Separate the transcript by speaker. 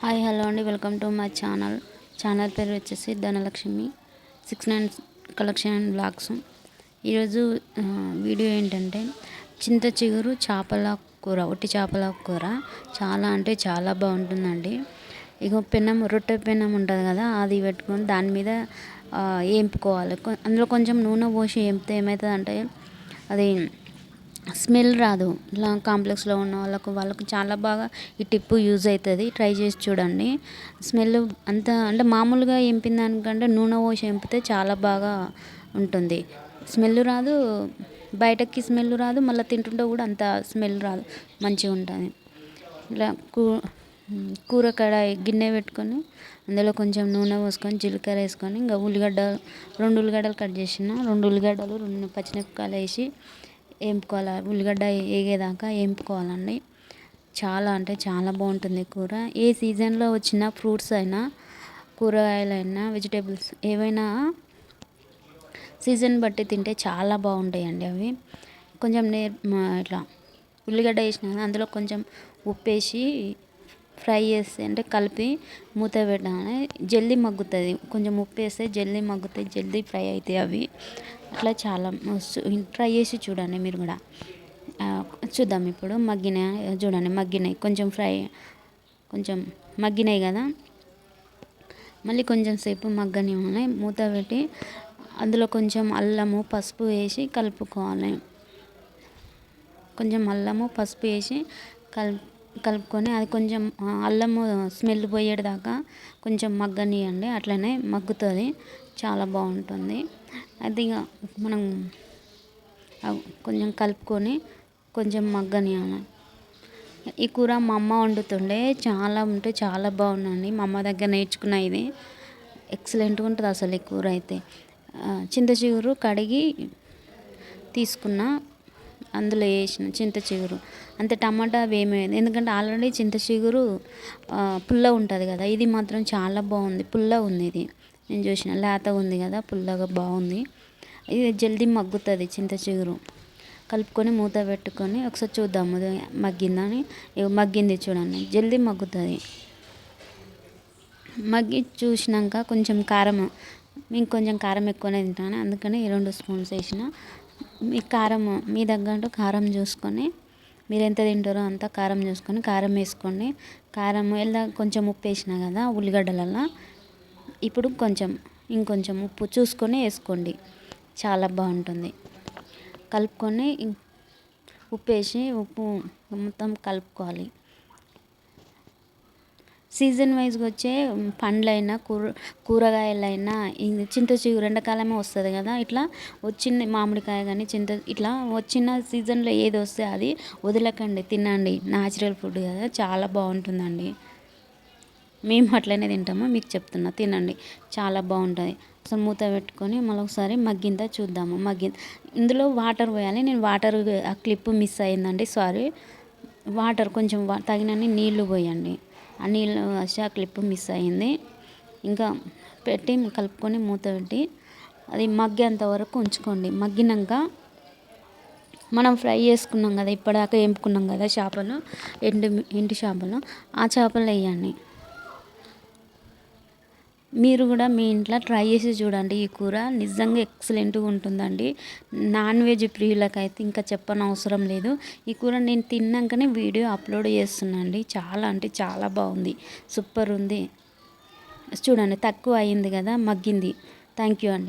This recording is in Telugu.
Speaker 1: హాయ్ హలో అండి. Welcome to my channel. Channel పేరు వచ్చేసి Dhanalakshmi. Six nine collection and blogs. ఈరోజు వీడియో ఏంటంటే చింత చిగురు చేపల కూర ఒట్టి చేపల కూర. చాలా అంటే చాలా బాగుంటుందండి. ఇక పెనం రొట్టె పెనం ఉంటుంది కదా అది పెట్టుకొని దాని మీద ఏంపుకోవాలి. అందులో కొంచెం నూనె పోసి ఏంపితే ఏమవుతుంది అంటే అది స్మెల్ రాదు. ఇలా కాంప్లెక్స్లో ఉన్న వాళ్ళకు వాళ్ళకు చాలా బాగా ఈ టిప్పు యూజ్ అవుతుంది ట్రై చేసి చూడండి. స్మెల్ అంత అంటే మామూలుగా ఎంపిన దానికంటే నూనె పోసి ఎంపితే చాలా బాగా ఉంటుంది. స్మెల్ రాదు. బయటకి స్మెల్ రాదు. మళ్ళీ తింటుంటే కూడా అంత స్మెల్ రాదు. మంచిగా ఉంటుంది. ఇలా కూ కూర కడాయి గిన్నె పెట్టుకొని అందులో కొంచెం నూనె పోసుకొని జీలకర్ర వేసుకొని ఇంకా ఉల్లిగడ్డ రెండు ఉల్లిగడ్డలు కట్ చేసిన రెండు ఉల్లిగడ్డలు రెండు పచ్చిమిరపకాయలు వేసి వేపుకోవాలి ఉల్లిగడ్డ వేగేదాకా వేపుకోవాలండి చాలా అంటే చాలా బాగుంటుంది కూర. ఏ సీజన్లో వచ్చిన ఫ్రూట్స్ అయినా కూరగాయలైనా వెజిటేబుల్స్ ఏవైనా సీజన్ బట్టి తింటే చాలా బాగుంటాయండి అవి. కొంచెం నే ఇట్లా ఉల్లిగడ్డ వేసిన అందులో కొంచెం ఉప్పు వేసి ఫ్రై చేస్తే అంటే కలిపి మూత పెట్టాలి జల్దీ మగ్గుతుంది. కొంచెం ఉప్పు వేస్తే జల్దీ మగ్గుతాయి జల్దీ ఫ్రై అవుతాయి అవి. అట్లా చాలా ట్రై చేసి చూడండి మీరు కూడా. చూద్దాం ఇప్పుడు మగ్గినాయి చూడండి మగ్గినాయి. కొంచెం ఫ్రై కొంచెం మగ్గినాయి కదా. మళ్ళీ కొంచెం సేపు మగ్గని ఉన్నాయి. మూత పెట్టి అందులో కొంచెం అల్లము పసుపు వేసి కలుపుకోవాలి. కొంచెం అల్లము పసుపు వేసి కలుపు కలుపుకొని అది కొంచెం అల్లము స్మెల్ పోయేదాకా కొంచెం మగ్గనియండి. అట్లనే మగ్గుతుంది. చాలా బాగుంటుంది. అది ఇక మనం కొంచెం కలుపుకొని కొంచెం మగ్గనియాలి. ఈ కూర మా అమ్మ వండుతుండే. చాలా ఉంటే చాలా బాగుందండి. మా అమ్మ దగ్గర నేర్చుకున్న ఇది. ఎక్సలెంట్గా ఉంటుంది అసలు ఈ కూర అయితే. చింత చిగురు కడిగి తీసుకున్న అందులో వేసిన చింత చిగురు. అంతే టమాటా వేమేది ఎందుకంటే ఆల్రెడీ చింత చిగురు పుల్ల ఉంటుంది కదా ఇది మాత్రం చాలా బాగుంది. పుల్ల ఉంది ఇది. నేను చూసిన లేత ఉంది కదా పుల్లగా బాగుంది. ఇది జల్దీ మగ్గుతుంది చింత చిగురు. కలుపుకొని మూత పెట్టుకొని ఒకసారి చూద్దాము. మగ్గిందని. మగ్గింది చూడండి. జల్దీ మగ్గుతుంది. మగ్గి చూసినాక కొంచెం కారం మీకు కొంచెం కారం ఎక్కువనే తింటాను. అందుకని రెండు స్పూన్స్ వేసిన. మీ కారం మీ తగ్గట్టు కారం చూసుకొని మీరు ఎంత తింటారో అంత కారం చూసుకొని కారం వేసుకోండి. కారం ఎలా కొంచెం ఉప్పు వేసిన కదా ఉల్లిగడ్డలలో ఇప్పుడు కొంచెం ఇంకొంచెం ఉప్పు చూసుకొని వేసుకోండి. చాలా బాగుంటుంది. కలుపుకొని ఉప్పు వేసి ఉప్పు మొత్తం కలుపుకోవాలి. సీజన్ వైజ్గా వచ్చే పండ్లైనా కూర కూరగాయలైనా చింత చిగురు ఎండాకాలమే వస్తుంది కదా. ఇట్లా వచ్చింది మామిడికాయ కానీ చింత ఇట్లా వచ్చిన సీజన్లో ఏది వస్తే అది వదలకండి తినండి. న్యాచురల్ ఫుడ్ కదా చాలా బాగుంటుందండి. మేము అట్లనే తింటాము మీకు చెప్తున్నా తినండి. చాలా బాగుంటుంది. అసలు మూత పెట్టుకొని మళ్ళీ ఒకసారి మగ్గిందా చూద్దాము. మగ్గి ఇందులో వాటర్ పోయాలి. నేను వాటర్ ఆ క్లిప్ మిస్ అయిందండి సారీ. వాటర్ కొంచెం తగినన్ని నీళ్ళు పోయండి. నీళ్ళు ఆ క్లిప్ మిస్ అయింది ఇంకా పెట్టి కలుపుకొని మూత పెట్టి అది మగ్గేంత వరకు ఉంచుకోండి. మగ్గినాక మనం ఫ్రై చేసుకున్నాం కదా ఇప్పటిదాకా ఎంపుకున్నాం కదా చేపలు ఎండు ఎండు చేపలు ఆ చేపలు వేయండి. మీరు కూడా మీ ఇంట్లో ట్రై చేసి చూడండి. ఈ కూర నిజంగా ఎక్సలెంట్గా ఉంటుందండి. నాన్ వెజ్ ప్రియులకైతే ఇంకా చెప్పని అవసరం లేదు. ఈ కూర నేను తిన్నాకనే వీడియో అప్లోడ్ చేస్తున్నాండి చాలా అంటే చాలా బాగుంది. సూపర్ ఉంది. చూడండి తక్కువ అయింది కదా మగ్గింది. థ్యాంక్ యూ అండి.